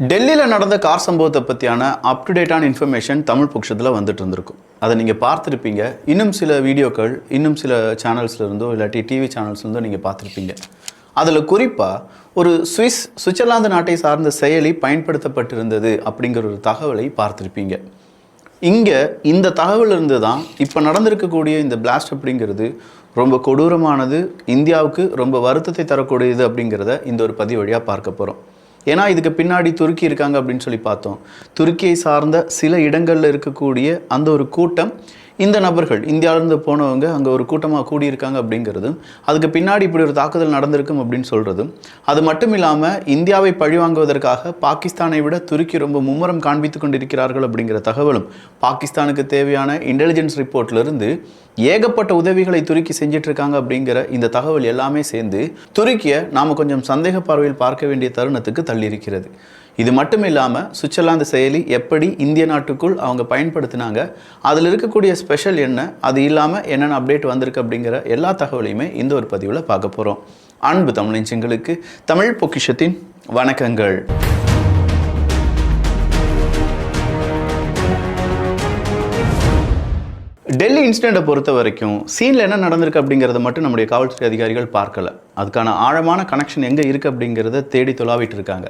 டெல்லியில் நடந்த கார் சம்பவத்தை பற்றியான அப் டு டேட்டான இன்ஃபர்மேஷன் தமிழ் பட்சத்தில் வந்துட்டு இருந்திருக்கும். அதை நீங்கள் பார்த்துருப்பீங்க. இன்னும் சில வீடியோக்கள் இன்னும் சில சேனல்ஸ்ல இருந்தோ இல்லாட்டி டிவி சேனல்ஸ்லேருந்தோ நீங்கள் பார்த்துருப்பீங்க. அதில் குறிப்பாக ஒரு சுவிஸ் சுவிட்சர்லாந்து நாட்டை சார்ந்த செயலி பயன்படுத்தப்பட்டிருந்தது அப்படிங்கிற ஒரு தகவலை பார்த்துருப்பீங்க. இங்கே இந்த தகவல் இருந்து தான் இப்போ நடந்திருக்கக்கூடிய இந்த பிளாஸ்ட் அப்படிங்கிறது ரொம்ப கொடூரமானது இந்தியாவுக்கு ரொம்ப வருத்தத்தை தரக்கூடியது அப்படிங்கிறத இந்த ஒரு பதிவு வழியாக பார்க்க போகிறோம் ஏன்னா இதுக்கு பின்னாடி துருக்கி இருக்காங்க அப்படின்னு சொல்லி பார்த்தோம். துருக்கியை சார்ந்த சில இடங்களில் இருக்கக்கூடிய அந்த ஒரு கூட்டம் இந்த நபர்கள் இந்தியாவிலேருந்து போனவங்க அங்கே ஒரு கூட்டமாக கூடியிருக்காங்க அப்படிங்கிறதும் அதுக்கு பின்னாடி இப்படி ஒரு தாக்குதல் நடந்திருக்கும் அப்படின்னு சொல்கிறதும் அது மட்டும் இல்லாமல் இந்தியாவை பழிவாங்குவதற்காக பாகிஸ்தானை விட துருக்கி ரொம்ப மும்முரம் காண்பித்து கொண்டிருக்கிறார்கள் அப்படிங்கிற தகவலும் பாகிஸ்தானுக்கு தேவையான இன்டெலிஜென்ஸ் ரிப்போர்ட்லேருந்து ஏகப்பட்ட உதவிகளை துருக்கி செஞ்சிட்டு இருக்காங்க அப்படிங்கிற இந்த தகவல் எல்லாமே சேர்ந்து துருக்கியை நாம் கொஞ்சம் சந்தேக பார்வையில் பார்க்க வேண்டிய தருணத்துக்கு தள்ளியிருக்கிறது. இது மட்டும் இல்லாமல் சுவிட்சர்லாந்து செயலி எப்படி இந்திய நாட்டுக்குள் அவங்க பயன்படுத்தினாங்க அதில் இருக்கக்கூடிய ஸ்பெஷல் என்ன அது இல்லாமல் என்னென்ன அப்டேட் வந்திருக்கு அப்படிங்கிற எல்லா தகவலையுமே இந்த ஒரு பதிவில் பார்க்க போகிறோம் அன்பு தமிழஞ்சங்களுக்கு தமிழ் பொக்கிஷத்தின் வணக்கங்கள். டெல்லி இன்சிடெண்ட்டை பொறுத்த வரைக்கும் சீனில் என்ன நடந்திருக்கு அப்படிங்கிறத மட்டும் நம்முடைய காவல்துறை அதிகாரிகள் பார்க்கல. அதுக்கான ஆழமான கனெக்ஷன் எங்கே இருக்குது அப்படிங்கிறத தேடி தொலாவிட்டு இருக்காங்க.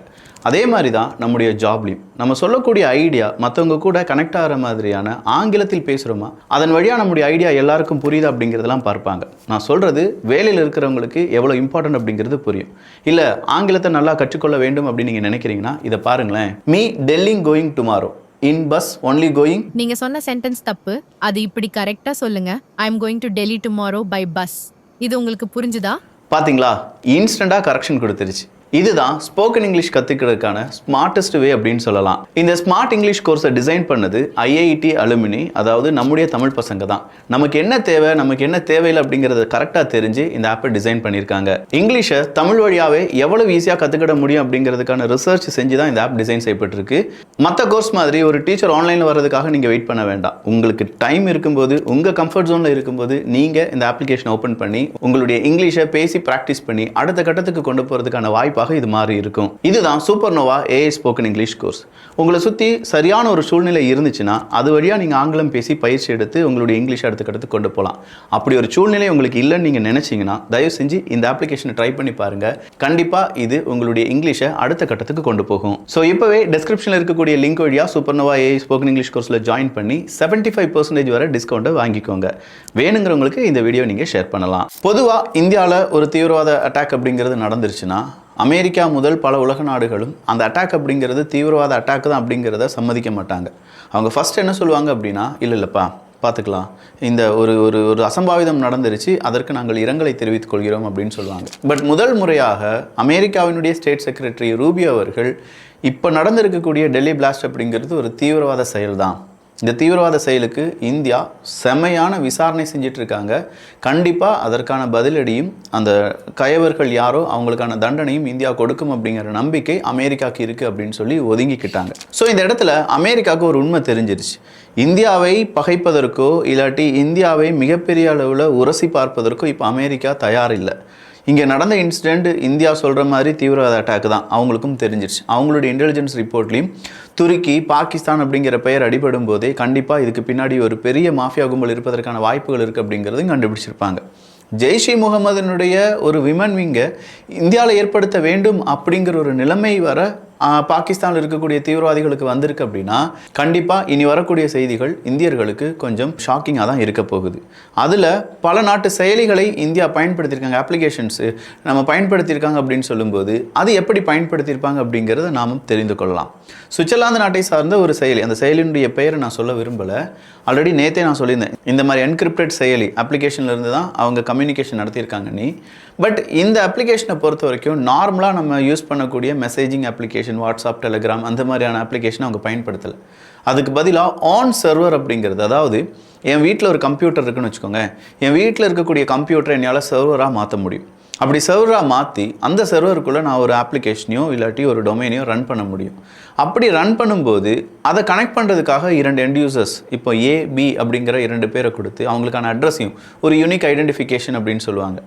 அதே மாதிரி தான் நம்முடைய ஜாப்லையும் நம்ம சொல்லக்கூடிய ஐடியா மற்றவங்க கூட கனெக்ட் ஆகிற மாதிரியான ஆங்கிலத்தில் பேசுகிறோமா அதன் வழியாக நம்முடைய ஐடியா எல்லாருக்கும் புரியுது அப்படிங்கிறதெல்லாம் பார்ப்பாங்க. நான் சொல்கிறது வேலையில் இருக்கிறவங்களுக்கு எவ்வளோ இம்பார்ட்டன்ட் அப்படிங்கிறது புரியும். இல்லை ஆங்கிலத்தை நல்லா கற்றுக்கொள்ள வேண்டும் அப்படின்னு நீங்கள் நினைக்கிறீங்கன்னா இதை பாருங்களேன். Me telling going tomorrow in bus only going நீங்க சொன்ன சென்டென்ஸ் தப்பு. அது இப்படி கரெக்டா சொல்லுங்க. I am going to Delhi tomorrow by bus இது உங்களுக்கு புரிஞ்சுதா? பாத்தீங்களா? இன்ஸ்டண்ட்டாக கரெக்ஷன் கொடுத்துருச்சு. இதுதான் ஸ்போக்கன் இங்கிலீஷ் கற்றுக்கிறதுக்கான ஸ்மார்ட்டஸ்ட் வே அப்படின்னு சொல்லலாம். இந்த ஸ்மார்ட் இங்கிலீஷ் கோர்ஸை டிசைன் பண்ணது ஐஐடி அலுமினி அதாவது நம்முடைய தமிழ் பசங்க தான். நமக்கு என்ன தேவை நமக்கு என்ன தேவையில்லை அப்படிங்கிறத கரெக்டாக தெரிஞ்சு இந்த ஆப்பை டிசைன் பண்ணியிருக்காங்க. இங்கிலீஷை தமிழ் வழியாகவே எவ்வளவு ஈஸியாக கற்றுக்கிட முடியும் அப்படிங்கிறதுக்கான ரிசர்ச் செஞ்சு தான் இந்த ஆப் டிசைன் செய்யப்பட்டிருக்கு. மற்ற கோர்ஸ் மாதிரி ஒரு டீச்சர் ஆன்லைனில் வர்றதுக்காக நீங்கள் வெயிட் பண்ண வேண்டாம். உங்களுக்கு டைம் இருக்கும்போது உங்கள் கம்ஃபர்ட் ஜோனில் இருக்கும்போது நீங்கள் இந்த அப்ளிகேஷன் ஓப்பன் பண்ணி உங்களுடைய இங்கிலீஷை பேசி ப்ராக்டிஸ் பண்ணி அடுத்த கட்டத்துக்கு கொண்டு போகிறதுக்கான வாய்ப்பு வாய்ப்பாக இது மாறி இருக்கும். இதுதான் Supernova AI spoken English course உங்களை சுற்றி சரியான ஒரு சூழ்நிலை இருந்துச்சுன்னா அது வழியாக நீங்கள் ஆங்கிலம் பேசி பயிற்சி எடுத்து உங்களுடைய இங்கிலீஷ் அடுத்த கொண்டு போகலாம் அப்படி ஒரு சூழ்நிலை உங்களுக்கு இல்லைன்னு நீங்கள் நினச்சிங்கன்னா தயவு செஞ்சு இந்த அப்ளிகேஷனை ட்ரை பண்ணி பாருங்கள் கண்டிப்பாக இது உங்களுடைய இங்கிலீஷை அடுத்த கட்டத்துக்கு கொண்டு போகும். ஸோ இப்போவே டிஸ்கிரிப்ஷனில் இருக்கக்கூடிய லிங்க் வழியாக super Noah AI spoken English கோர்ஸில் ஜாயின் பண்ணி செவன்ட்டி ஃபைவ் பர்சன்டேஜ் வரை டிஸ்கவுண்ட்டை வாங்கிக்கோங்க. வேணுங்கிறவங்களுக்கு இந்த வீடியோ நீங்கள் ஷேர் பண்ணலாம். பொதுவாக இந்தியாவில் ஒரு தீவிரவாத அட்டாக் அப்படிங்கிறது நடந்துருச்சுன்னா அமெரிக்கா முதல் பல உலக நாடுகளும் அந்த அட்டாக் அப்படிங்கிறது தீவிரவாத அட்டாக் தான் அப்படிங்கிறத சம்மதிக்க மாட்டாங்க. அவங்க ஃபஸ்ட் என்ன சொல்லுவாங்க அப்படின்னா இல்லை இல்லைப்பா பார்த்துக்கலாம் இந்த ஒரு ஒரு ஒரு அசம்பாவிதம் நடந்துருச்சு அதற்கு நாங்கள் இரங்கலை தெரிவித்துக் கொள்கிறோம் அப்படின்னு சொல்லுவாங்க. பட் முதல் முறையாக அமெரிக்காவினுடைய ஸ்டேட் செக்ரட்டரி ரூபியோ அவர்கள் இப்போ நடந்திருக்கக்கூடிய டெல்லி பிளாஸ்ட் அப்படிங்கிறது ஒரு தீவிரவாத செயல்தான். இந்த தீவிரவாத செயலுக்கு இந்தியா செமையான விசாரணை செஞ்சிட்டு இருக்காங்க கண்டிப்பாக அதற்கான பதிலடியும் அந்த கயவர்கள் யாரோ அவங்களுக்கான தண்டனையும் இந்தியா கொடுக்கும் அப்படிங்கிற நம்பிக்கை அமெரிக்காவுக்கு இருக்குது அப்படின்னு சொல்லி ஒதுங்கிக்கிட்டாங்க. ஸோ இந்த இடத்துல அமெரிக்காவுக்கு ஒரு உண்மை தெரிஞ்சிருச்சு. இந்தியாவை பகைப்பதற்கோ இல்லாட்டி இந்தியாவை மிகப்பெரிய அளவில் உரசி பார்ப்பதற்கோ இப்போ அமெரிக்கா தயார் இல்லை இங்கே நடந்த இன்சிடெண்ட் இந்தியா சொல்கிற மாதிரி தீவிரவாத அட்டாக் தான். அவங்களுக்கும் தெரிஞ்சிருச்சு. அவங்களுடைய இன்டெலிஜென்ஸ் ரிப்போர்ட்லையும் துருக்கி பாகிஸ்தான் அப்படிங்கிற பெயர் அடிபடும் போதே கண்டிப்பாக இதுக்கு பின்னாடி ஒரு பெரிய மாஃபியா கும்பல் இருப்பதற்கான வாய்ப்புகள் இருக்குது அப்படிங்கிறதும் கண்டுபிடிச்சிருப்பாங்க. ஜெய்ஷி முகமதுனுடைய ஒரு விமன் விங்கை இந்தியாவில் ஏற்படுத்த வேண்டும் அப்படிங்கிற ஒரு நிலைமை வர பாகிஸ்தானில் இருக்கக்கூடிய தீவிரவாதிகளுக்கு வந்திருக்கு அப்படின்னா கண்டிப்பாக இனி வரக்கூடிய செய்திகள் இந்தியர்களுக்கு கொஞ்சம் ஷாக்கிங்காக தான் இருக்க போகுது. அதில் பல நாட்டு செயலிகளை இந்தியா பயன்படுத்தியிருக்காங்க அப்ளிகேஷன்ஸு நம்ம பயன்படுத்தியிருக்காங்க அப்படின்னு சொல்லும்போது அது எப்படி பயன்படுத்தியிருப்பாங்க அப்படிங்கிறத நாம் தெரிந்து கொள்ளலாம். சுவிட்சர்லாந்து நாட்டை சார்ந்த ஒரு செயலி அந்த செயலினுடைய பெயரை நான் சொல்ல விரும்பலை. ஆல்ரெடி நேத்தே நான் சொல்லியிருந்தேன் இந்த மாதிரி என்கிரிப்டட் செயலி அப்ளிகேஷன்லேருந்து தான் அவங்க கம்யூனிகேஷன் நடத்தியிருக்காங்க நீ பட் இந்த அப்ளிகேஷனை பொறுத்த வரைக்கும் நார்மலாக நம்ம யூஸ் பண்ணக்கூடிய மெசேஜிங் அப்ளிகேஷன் வாட்ஸ்அப் டெலிகிராம் அந்த மாதிரியான அப்ளிகேஷன் அவங்க பயன்படுத்தலை. அதுக்கு பதிலாக ஆன் சர்வர் அப்படிங்கிறது அதாவது என் வீட்டில் ஒரு கம்ப்யூட்டர் இருக்குன்னு வச்சுக்கோங்க என் வீட்டில் இருக்கக்கூடிய கம்ப்யூட்டரை என்னால் சர்வராக மாற்ற முடியும். அப்படி சர்வராக மாற்றி அந்த சர்வருக்குள்ளே நான் ஒரு அப்ளிகேஷனையோ இல்லாட்டி ஒரு டொமைனையோ ரன் பண்ண முடியும். அப்படி ரன் பண்ணும்போது அதை கனெக்ட் பண்ணுறதுக்காக இரண்டு எண்ட் யூசர்ஸ் இப்போ ஏ பி அப்படிங்கிற இரண்டு பேரை கொடுத்து அவங்களுக்கான அட்ரஸையும் ஒரு யூனிக் ஐடென்டிஃபிகேஷன் அப்படின்னு சொல்லுவாங்க.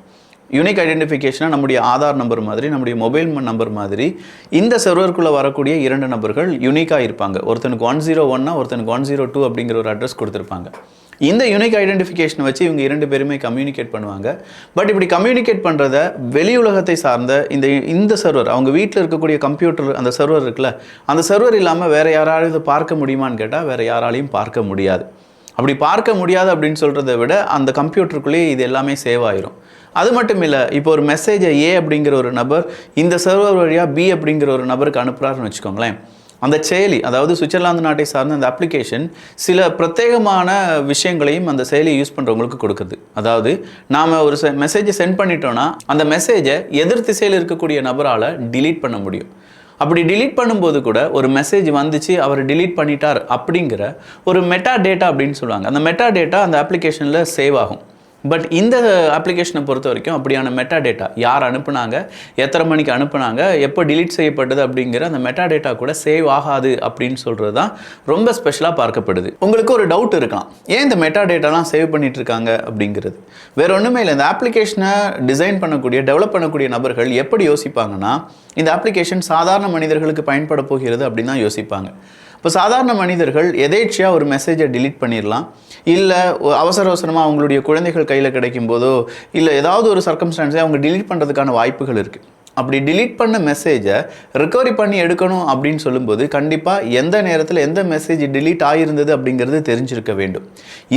யூனிக் ஐடென்டிஃபிகேஷனாக நம்முடைய ஆதார் நம்பர் மாதிரி நம்முடைய மொபைல் நம்பர் மாதிரி இந்த சர்வருக்குள்ளே வரக்கூடிய இரண்டு நபர்கள் யூனிக்காக இருப்பாங்க. ஒருத்தனுக்கு ஒன் ஜீரோ ஒன்னா ஒருத்தனுக்கு ஒன் ஜீரோ டூ அப்படிங்கிற ஒரு அட்ரஸ் கொடுத்துருப்பாங்க. இந்த யூனிக் ஐடென்டிஃபிகேஷனை வச்சு இவங்க இரண்டு பேருமே கம்யூனிகேட் பண்ணுவாங்க. பட் இப்படி கம்யூனிகேட் பண்ணுறத வெளி உலகத்தை சார்ந்த இந்த இந்த சர்வர் அவங்க வீட்டில் இருக்கக்கூடிய கம்ப்யூட்டர் அந்த சர்வர் இருக்குல்ல அந்த சர்வர் இல்லாமல் வேறு யாராலையும் இதை பார்க்க முடியுமான்னு கேட்டால் வேற யாராலையும் பார்க்க முடியாது. அப்படி பார்க்க முடியாது அப்படின்னு சொல்கிறத விட அந்த கம்ப்யூட்டருக்குள்ளேயே இது எல்லாமே சேவ் ஆயிரும். அது மட்டும் இல்லை இப்போ ஒரு மெசேஜை ஏ அப்படிங்கிற ஒரு நபர் இந்த சர்வர் வழியாக பி அப்படிங்கிற ஒரு நபருக்கு அனுப்புகிறாருன்னு வச்சுக்கோங்களேன். அந்த செயலி அதாவது சுவிட்சர்லாந்து நாட்டை சார்ந்த அந்த அப்ளிகேஷன் சில பிரத்யேகமான விஷயங்களையும் அந்த செயலியை யூஸ் பண்ணுறவங்களுக்கு கொடுக்குது. அதாவது நாம் ஒரு மெசேஜை சென்ட் பண்ணிட்டோம்னா அந்த மெசேஜை எதிர் திசையில் இருக்கக்கூடிய நபரால் டிலீட் பண்ண முடியும். அப்படி டிலீட் பண்ணும்போது கூட ஒரு மெசேஜ் வந்துச்சு அவர் டிலீட் பண்ணிட்டார் அப்படிங்கிற ஒரு மெட்டா டேட்டா அப்படின்னு சொல்லுவாங்க. அந்த மெட்டா டேட்டா அந்த அப்ளிகேஷனில் சேவ் ஆகும். பட் இந்த அப்ளிகேஷனை பொறுத்த வரைக்கும் அப்படியான மெட்டா டேட்டா யார் அனுப்புனாங்க எத்தனை மணிக்கு அனுப்புனாங்க எப்போ டிலீட் செய்யப்பட்டது அப்படிங்கிற அந்த மெட்டா டேட்டா கூட சேவ் ஆகாது அப்படின்னு சொல்கிறது தான் ரொம்ப ஸ்பெஷலாக பார்க்கப்படுது. உங்களுக்கு ஒரு டவுட் இருக்கலாம். ஏன் இந்த மெட்டா டேட்டாலாம் சேவ் பண்ணிட்டு இருக்காங்க அப்படிங்கிறது? வேற ஒன்றுமே இல்லை. இந்த அப்ளிகேஷனை டிசைன் பண்ணக்கூடிய டெவலப் பண்ணக்கூடிய நபர்கள் எப்படி யோசிப்பாங்கன்னா இந்த அப்ளிகேஷன் சாதாரண மனிதர்களுக்கு பயன்பட போகிறது அப்படின்னு தான் யோசிப்பாங்க. இப்போ சாதாரண மனிதர்கள் எதேச்சியாக ஒரு மெசேஜை டிலீட் பண்ணிடலாம் இல்லை அவசர அவசரமாக அவங்களுடைய குழந்தைகள் கையில் கிடைக்கும் போதோ இல்லை ஏதாவது ஒரு சர்க்கம்ஸ்டான்ஸை அவங்க டிலீட் பண்ணுறதுக்கான வாய்ப்புகள் இருக்குது அப்படி டிலீட் பண்ண மெசேஜை ரிக்கவரி பண்ணி எடுக்கணும் அப்படின்னு சொல்லும்போது கண்டிப்பாக எந்த நேரத்தில் எந்த மெசேஜ் டிலீட் ஆகியிருந்தது அப்படிங்கிறது தெரிஞ்சிருக்க வேண்டும்.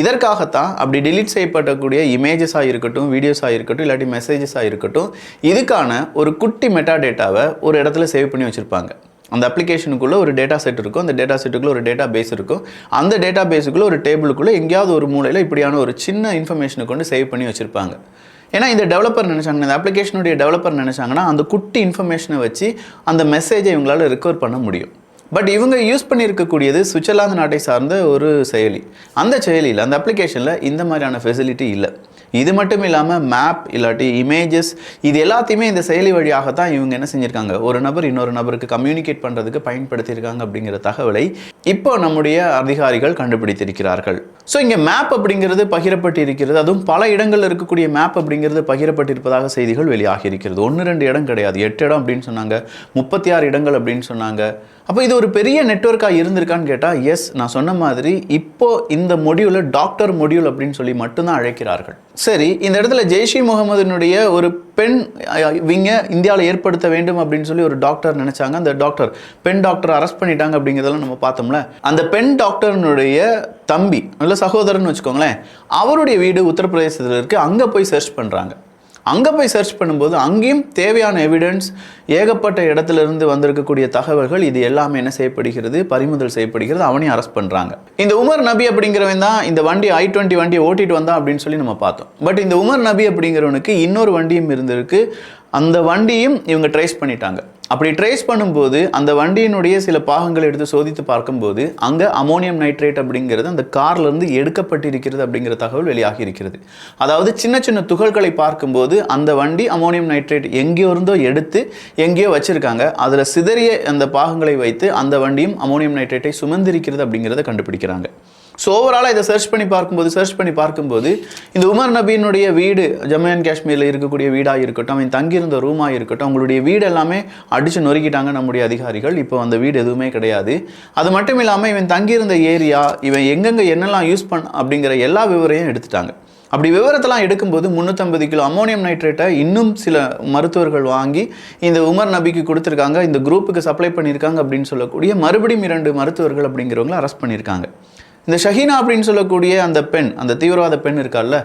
இதற்காகத்தான் அப்படி டிலீட் செய்யப்படக்கூடிய இமேஜஸாக இருக்கட்டும் வீடியோஸாக இருக்கட்டும் இல்லாட்டி மெசேஜஸாக இருக்கட்டும் இதுக்கான ஒரு குட்டி மெட்டா டேட்டாவை ஒரு இடத்துல சேவ் பண்ணி வச்சுருப்பாங்க. அந்த அப்ளிகேஷனுக்குள்ளே ஒரு டேட்டா செட் இருக்கும். அந்த டேட்டா செட்டுக்குள்ளே ஒரு டேட்டா பேஸ் இருக்கும். அந்த டேட்டா பேஸுக்குள்ளே ஒரு டேபிளுக்குள்ளே எங்கேயாவது ஒரு மூலையில் இப்படியான ஒரு சின்ன இன்ஃபர்மேஷனை கொண்டு சேவ் பண்ணி வச்சுருப்பாங்க. ஏன்னா இந்த டெவலப்பர் நினச்சாங்கன்னா இந்த அப்ளிகேஷனுடைய டெவலப்பர் நினச்சாங்கன்னா அந்த குட்டி இன்ஃபர்மேஷனை வச்சு அந்த மெசேஜை இவங்களால் ரிக்கவர் பண்ண முடியும். பட் இவங்க யூஸ் பண்ணியிருக்கக்கூடியது சுவிட்சர்லாந்து நாட்டை சார்ந்த ஒரு செயலி. அந்த செயலியில் அந்த அப்ளிகேஷனில் இந்த மாதிரியான ஃபெசிலிட்டி இல்லை. இது மட்டும் இல்லாமல் மேப் இல்லாட்டி இமேஜஸ் இது எல்லாத்தையுமே இந்த செயலி வழியாக தான் இவங்க என்ன செஞ்சுருக்காங்க? ஒரு நபர் இன்னொரு நபருக்கு கம்யூனிகேட் பண்ணுறதுக்கு பயன்படுத்தியிருக்காங்க அப்படிங்கிற தகவலை இப்போ நம்முடைய அதிகாரிகள் கண்டுபிடித்திருக்கிறார்கள். ஸோ இங்கே மேப் அப்படிங்கிறது பகிரப்பட்டு இருக்கிறது அதுவும் பல இடங்களில் இருக்கக்கூடிய மேப் அப்படிங்கிறது பகிரப்பட்டிருப்பதாக செய்திகள் வெளியாகி இருக்கிறது. ஒன்று ரெண்டு இடம் கிடையாது. எட்டு இடம் அப்படின்னு சொன்னாங்க. முப்பத்தி ஆறு இடங்கள் அப்படின்னு சொன்னாங்க. அப்போ இது ஒரு பெரிய நெட்வொர்க்காக இருந்திருக்கான்னு கேட்டால் எஸ் நான் சொன்ன மாதிரி இப்போ இந்த மொடியூலை டாக்டர் மொடியூல் அப்படின்னு சொல்லி மட்டும்தான் அழைக்கிறார்கள். சரி இந்த இடத்துல ஜெய்ஷி முகமதுனுடைய ஒரு பெண் விங்க இந்தியாவில் ஏற்படுத்த வேண்டும் அப்படின்னு சொல்லி ஒரு டாக்டர் நினச்சாங்க. அந்த டாக்டர் பெண் டாக்டர் அரெஸ்ட் பண்ணிட்டாங்க அப்படிங்கிறதெல்லாம் நம்ம பார்த்தோம்ல. அந்த பெண் டாக்டர்னுடைய தம்பி நல்ல சகோதரன் வச்சுக்கோங்களேன் அவருடைய வீடு உத்தரப்பிரதேசத்தில் இருக்குது அங்கே போய் சர்ச் பண்ணுறாங்க அங்கே போய் சர்ச் பண்ணும்போது அங்கேயும் தேவையான எவிடன்ஸ் ஏகப்பட்ட இடத்துல இருந்து வந்திருக்கக்கூடிய தகவல்கள் இது எல்லாமே என்ன செய்யப்படுகிறது? பறிமுதல் செய்யப்படுகிறது. அவனையும் அரெஸ்ட் பண்ணுறாங்க இந்த உமர் நபி அப்படிங்கிறவன் தான் இந்த வண்டி ஐ டுவெண்ட்டி வண்டியை ஓட்டிட்டு வந்தான் அப்படின்னு சொல்லி நம்ம பார்த்தோம். பட் இந்த உமர் நபி அப்படிங்கிறவனுக்கு இன்னொரு வண்டியும் இருந்திருக்கு. அந்த வண்டியும் இவங்க ட்ரேஸ் பண்ணிட்டாங்க. அப்படி ட்ரேஸ் பண்ணும்போது அந்த வண்டியினுடைய சில பாகங்களை எடுத்து சோதித்து பார்க்கும்போது அங்கே அமோனியம் நைட்ரேட் அப்படிங்கிறது அந்த கார்லேருந்து எடுக்கப்பட்டிருக்கிறது அப்படிங்கிற தகவல் வெளியாகி இருக்கிறது. அதாவது சின்ன சின்ன துகள்களை பார்க்கும்போது அந்த வண்டி அமோனியம் நைட்ரேட் எங்கேயோ இருந்தோ எடுத்து எங்கேயோ வச்சுருக்காங்க. அதில் சிதறிய அந்த பாகங்களை வைத்து அந்த வண்டியும் அமோனியம் நைட்ரேட்டை சுமந்திருக்கிறது அப்படிங்கிறத கண்டுபிடிக்கிறாங்க. ஸோ ஓவராலாக இதை சர்ச் பண்ணி பார்க்கும்போது சர்ச் பண்ணி பார்க்கும்போது இந்த உமர் நபியினுடைய வீடு ஜம்மு அண்ட் காஷ்மீரில் இருக்கக்கூடிய வீடாக இருக்கட்டும் அவன் தங்கியிருந்த ரூமாக இருக்கட்டும் அவங்களுடைய வீடு எல்லாமே அடித்து நொறுக்கிட்டாங்க நம்முடைய அதிகாரிகள். இப்போ அந்த வீடு எதுவுமே கிடையாது. அது மட்டும் இல்லாமல் இவன் தங்கியிருந்த ஏரியா இவன் எங்கெங்கே என்னெல்லாம் யூஸ் பண்ண அப்படிங்கிற எல்லா விவரையும் எடுத்துட்டாங்க. அப்படி விவரத்தெல்லாம் எடுக்கும்போது முந்நூற்றம்பது கிலோ அமோனியம் நைட்ரேட்டை இன்னும் சில மருத்துவர்கள் வாங்கி இந்த உமர் நபிக்கு கொடுத்துருக்காங்க இந்த குரூப்புக்கு சப்ளை பண்ணியிருக்காங்க அப்படின்னு சொல்லக்கூடிய மறுபடியும் இரண்டு மருத்துவர்கள் அப்படிங்கிறவங்கள அரெஸ்ட் பண்ணியிருக்காங்க. இந்த ஷஹீனா அப்படின்னு சொல்லக்கூடிய அந்த பெண் அந்த தீவிரவாத பெண் இருக்கால்ல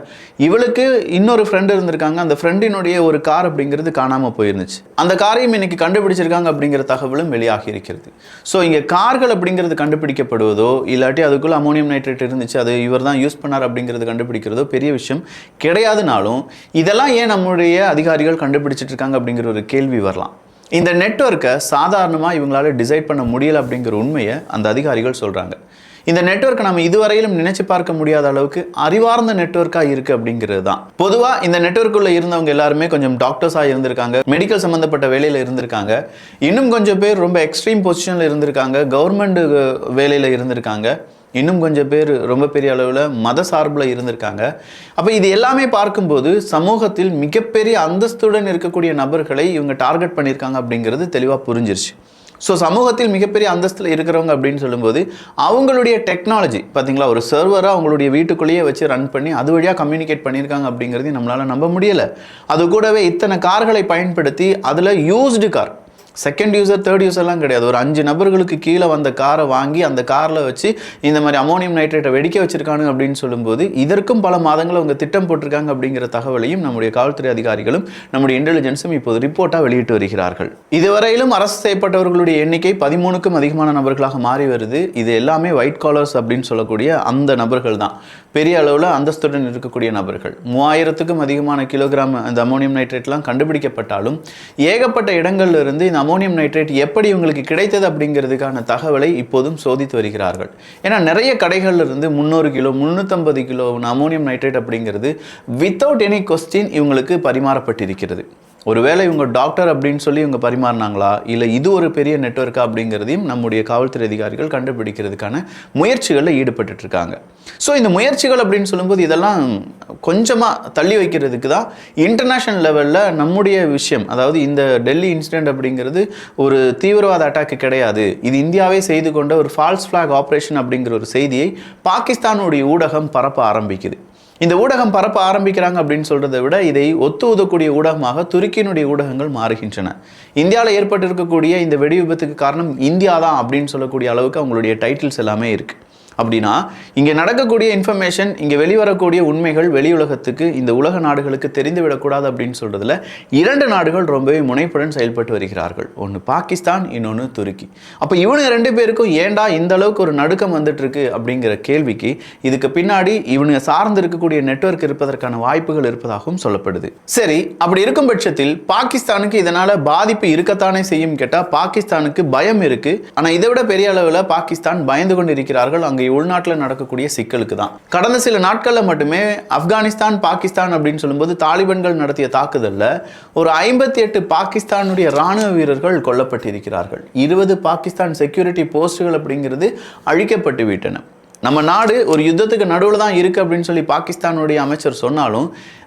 இவளுக்கு இன்னொரு ஃப்ரெண்டு இருந்திருக்காங்க. அந்த ஃப்ரெண்டினுடைய ஒரு கார் அப்படிங்கிறது காணாமல் போயிருந்துச்சு. அந்த காரையும் இன்னைக்கு கண்டுபிடிச்சிருக்காங்க அப்படிங்கிற தகவலும் வெளியாகி இருக்கிறது. ஸோ இங்கே கார்கள் அப்படிங்கிறது கண்டுபிடிக்கப்படுவதோ இல்லாட்டி அதுக்குள்ளே அமோனியம் நைட்ரேட் இருந்துச்சு அது இவர் தான் யூஸ் பண்ணார் அப்படிங்கிறது கண்டுபிடிக்கிறதோ பெரிய விஷயம் கிடையாதுனாலும் இதெல்லாம் ஏன் நம்முடைய அதிகாரிகள் கண்டுபிடிச்சிட்டு இருக்காங்க அப்படிங்கிற ஒரு கேள்வி வரலாம். இந்த நெட்வொர்க்கை சாதாரணமாக இவங்களால டிசைட் பண்ண முடியல அப்படிங்கிற உண்மையை அந்த அதிகாரிகள் சொல்கிறாங்க இந்த நெட்வொர்க்கை நம்ம இதுவரையிலும் நினைச்சு பார்க்க முடியாத அளவுக்கு அறிவார்ந்த நெட்வொர்க்காக இருக்குது அப்படிங்கிறது தான். பொதுவாக இந்த நெட்வொர்க்குள்ள இருந்தவங்க எல்லாருமே கொஞ்சம் டாக்டர்ஸாக இருந்திருக்காங்க மெடிக்கல் சம்மந்தப்பட்ட வேலையில் இருந்திருக்காங்க. இன்னும் கொஞ்சம் பேர் ரொம்ப எக்ஸ்ட்ரீம் பொசிஷனில் இருந்திருக்காங்க கவர்மெண்ட் வேலையில் இருந்திருக்காங்க. இன்னும் கொஞ்சம் பேர் ரொம்ப பெரிய அளவில் மத சார்பில் இருந்திருக்காங்க. அப்போ இது எல்லாமே பார்க்கும்போது சமூகத்தில் மிகப்பெரிய அந்தஸ்துடன் இருக்கக்கூடிய நபர்களை இவங்க டார்கெட் பண்ணியிருக்காங்க அப்படிங்கிறது தெளிவாக புரிஞ்சிருச்சு. ஸோ சமூகத்தில் மிகப்பெரிய அந்தஸ்தில் இருக்கிறவங்க அப்படின்னு சொல்லும்போது அவங்களுடைய டெக்னாலஜி பார்த்தீங்களா ஒரு சர்வராக அவங்களுடைய வீட்டுக்குள்ளேயே வச்சு ரன் பண்ணி அது வழியாக கம்யூனிகேட் பண்ணியிருக்காங்க அப்படிங்கிறதையும் நம்மளால் நம்ப முடியலை. அது கூடவே இத்தனை கார்களை பயன்படுத்தி அதில் used car second user third யூசர்லாம் கிடையாது. ஒரு அஞ்சு நபர்களுக்கு கீழே வந்த காரை வாங்கி அந்த காரில் வச்சு இந்த மாதிரி அமோனியம் நைட்ரேட்டை வெடிக்க வச்சிருக்காங்க அப்படின்னு சொல்லும்போது இதற்கும் பல மாதங்கள் அவங்க திட்டம் போட்டிருக்காங்க அப்படிங்கிற தகவலையும் நம்முடைய காவல்துறை அதிகாரிகளும் நம்முடைய இன்டெலிஜென்ஸும் இப்போது ரிப்போர்ட்டாக வெளியிட்டு வருகிறார்கள். இதுவரையிலும் அரசு செய்யப்பட்டவர்களுடைய எண்ணிக்கை பதிமூணுக்கும் அதிகமான நபர்களாக மாறி வருது. இது எல்லாமே ஒயிட் காலர்ஸ் அப்படின்னு சொல்லக்கூடிய அந்த நபர்கள் தான். பெரிய அளவில் அந்தஸ்துடன் இருக்கக்கூடிய நபர்கள். மூவாயிரத்துக்கும் அதிகமான கிலோகிராம் அந்த அமோனியம் நைட்ரேட்லாம் கண்டுபிடிக்கப்பட்டாலும் ஏகப்பட்ட இடங்கள்ல இருந்து இந்த அமோனியம் நைட்ரேட் எப்படி இவங்களுக்கு கிடைத்தது அப்படிங்கிறதுக்கான தகவலை இப்போதும் சோதித்து வருகிறார்கள். ஏன்னா நிறைய கடைகளில் இருந்து முந்நூறு கிலோ முந்நூற்றம்பது கிலோ அமோனியம் நைட்ரேட் அப்படிங்கிறது வித்தவுட் எனி கொஸ்டின் இவங்களுக்கு பரிமாறப்பட்டிருக்கிறது. ஒருவேளை இவங்க டாக்டர் அப்படின்னு சொல்லி இவங்க பரிமாறினாங்களா? இல்லை இது ஒரு பெரிய நெட்வொர்க்கா அப்படிங்கிறதையும் நம்முடைய காவல்துறை அதிகாரிகள் கண்டுபிடிக்கிறதுக்கான முயற்சிகளில் ஈடுபட்டு இருக்காங்க. ஸோ இந்த முயற்சிகள் அப்படின்னு சொல்லும்போது இதெல்லாம் கொஞ்சமாக தள்ளி வைக்கிறதுக்கு தான் இன்டர்நேஷ்னல் லெவலில் நம்முடைய விஷயம். அதாவது இந்த டெல்லி இன்சிடென்ட் அப்படிங்கிறது ஒரு தீவிரவாத அட்டாக்கு கிடையாது. இது இந்தியாவே செய்து கொண்ட ஒரு ஃபால்ஸ் ஃப்ளாக் ஆப்ரேஷன் அப்படிங்கிற ஒரு செய்தியை பாகிஸ்தானுடைய ஊடகம் பரப்ப ஆரம்பிக்குது. இந்த ஊடகம் பரப்ப ஆரம்பிக்கிறாங்க அப்படின்னு சொல்றதை விட இதை ஒத்து உதக்கூடிய ஊடகமாக துருக்கியினுடைய ஊடகங்கள் மாறுகின்றன. இந்தியாவில் ஏற்பட்டிருக்கக்கூடிய இந்த வெடி விபத்துக்கு காரணம் இந்தியா தான் அப்படின்னு சொல்லக்கூடிய அளவுக்கு அவங்களுடைய டைட்டில்ஸ் எல்லாமே இருக்குது அப்படின்னா இங்கே நடக்கக்கூடிய இன்ஃபர்மேஷன் இங்கே வெளிவரக்கூடிய உண்மைகள் வெளி உலகத்துக்கு இந்த உலக நாடுகளுக்கு தெரிந்து விடக்கூடாது அப்படின்னு சொல்றதுல இரண்டு நாடுகள் ரொம்பவே முனைப்புடன் செயல்பட்டு வருகிறார்கள். ஒன்று பாகிஸ்தான் இன்னொன்று துருக்கி. அப்போ இவனுங்க ரெண்டு பேருக்கும் ஏண்டா இந்த அளவுக்கு ஒரு நடுக்கம் வந்துட்டு இருக்கு அப்படிங்கிற கேள்விக்கு இதுக்கு பின்னாடி இவனுங்க சார்ந்து இருக்கக்கூடிய நெட்வொர்க் இருப்பதற்கான வாய்ப்புகள் இருப்பதாகவும் சொல்லப்படுது. சரி அப்படி இருக்கும் பட்சத்தில் பாகிஸ்தானுக்கு இதனால பாதிப்பு இருக்கத்தானே செய்யும் கேட்டால் பாகிஸ்தானுக்கு பயம் இருக்கு. ஆனால் இதை விட பெரிய அளவில் பாகிஸ்தான் பயந்து கொண்டு இருக்கிறார்கள் அங்கே உள்நாட்டில் நடக்கக்கூடிய சிக்கலுக்கு தான். கடந்த சில நாட்களில் மட்டுமே ஆப்கானிஸ்தான் பாகிஸ்தான் அப்படின்னு சொல்லும்போது தாலிபன்கள் நடத்திய தாக்குதலில் ஒரு ஐம்பத்தி எட்டு பாகிஸ்தானுடைய ராணுவ வீரர்கள் கொல்லப்பட்டிருக்கிறார்கள். இருபது பாகிஸ்தான் செக்யூரிட்டி போஸ்ட்டுகள் அப்படிங்கிறது அழிக்கப்பட்டு விட்டன. நம்ம நாடு ஒரு யுத்தத்துக்கு நடுவில் தான் இருக்குது அப்படின்னு சொல்லி பாகிஸ்தானுடைய அமைச்சர் சொன்னாலும்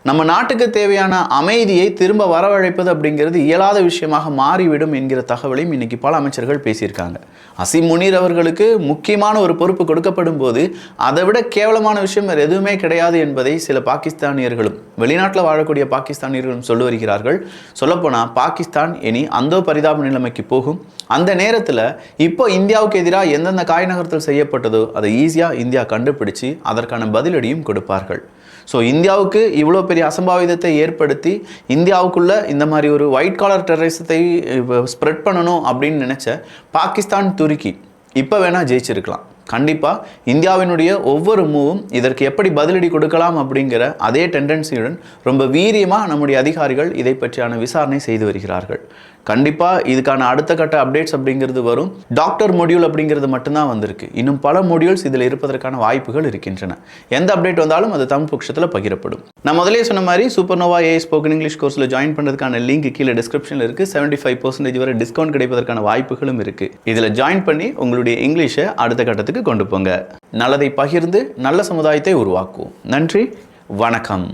நம்ம நாட்டுக்கு தேவையான அமைதியை திரும்ப வரவழைப்பது அப்படிங்கிறது இயலாத விஷயமாக மாறிவிடும் என்கிற தகவலையும் இன்னைக்கு பல அமைச்சர்கள் பேசியிருக்காங்க. அசிம் முனீர் அவர்களுக்கு முக்கியமான ஒரு பொறுப்பு கொடுக்கப்படும் போது அதை விட கேவலமான விஷயம் வேறு எதுவுமே கிடையாது என்பதை சில பாகிஸ்தானியர்களும் வெளிநாட்டில் வாழக்கூடிய பாகிஸ்தானியர்களும் சொல்லி வருகிறார்கள். சொல்லப்போனால் பாகிஸ்தான் இனி அந்தோ பரிதாப நிலைமைக்கு போகும். அந்த நேரத்தில் இப்போ இந்தியாவுக்கு எதிராக எந்தெந்த காய் நகரத்தில் செய்யப்பட்டதோ அதை ஈஸியாக இந்தியா கண்டுபிடிச்சு அதற்கான பதிலடியும் கொடுப்பார்கள். ஸோ இந்தியாவுக்கு இவ்வளோ பெரிய அசம்பாவிதத்தை ஏற்படுத்தி இந்தியாவுக்குள்ள இந்த மாதிரி ஒரு ஒயிட் காலர் டெரரிசத்தை ஸ்ப்ரெட் பண்ணணும் அப்படின்னு நினச்ச பாகிஸ்தான் துருக்கி இப்போ வேணால் ஜெயிச்சிருக்கலாம். கண்டிப்பாக இந்தியாவினுடைய ஒவ்வொரு மூவும் இதற்கு எப்படி பதிலடி கொடுக்கலாம் அப்படிங்கிற அதே டெண்டன்சியுடன் ரொம்ப வீரியமாக நம்முடைய அதிகாரிகள் இதை பற்றியான விசாரணை செய்து வருகிறார்கள். கண்டிப்பாக இதுக்கான அடுத்த கட்ட அப்டேட்ஸ் அப்படிங்கிறது வரும். டாக்டர் மொடியூல் அப்படிங்கிறது மட்டும்தான் வந்திருக்கு. இன்னும் பல மொடியூல்ஸ் இதில் இருப்பதற்கான வாய்ப்புகள் இருக்கின்றன. எந்த அப்டேட் வந்தாலும் அது தமிழ் பட்சத்தில் பகிரப்படும். நான் முதலே சொன்ன மாதிரி சூப்பர்னோவா ஏ ஸ்போக்கன் இங்கிலீஷ் கோர்ஸில் ஜாயின் பண்ணுறதுக்கான லிங்க் கீழே டிஸ்கிரிப்ஷனில் இருக்குது செவன்ட்டி ஃபைவ் பர்சன்டேஜ் வரை டிஸ்கவுண்ட் கிடைப்பதற்கான வாய்ப்புகளும் இருக்குது இதில் ஜாயின் பண்ணி உங்களுடைய இங்கிலீஷை அடுத்த கட்டத்துக்கு கொண்டு போங்க. நல்லதை பகிர்ந்து நல்ல சமுதாயத்தை உருவாக்குவோம். நன்றி. வணக்கம்.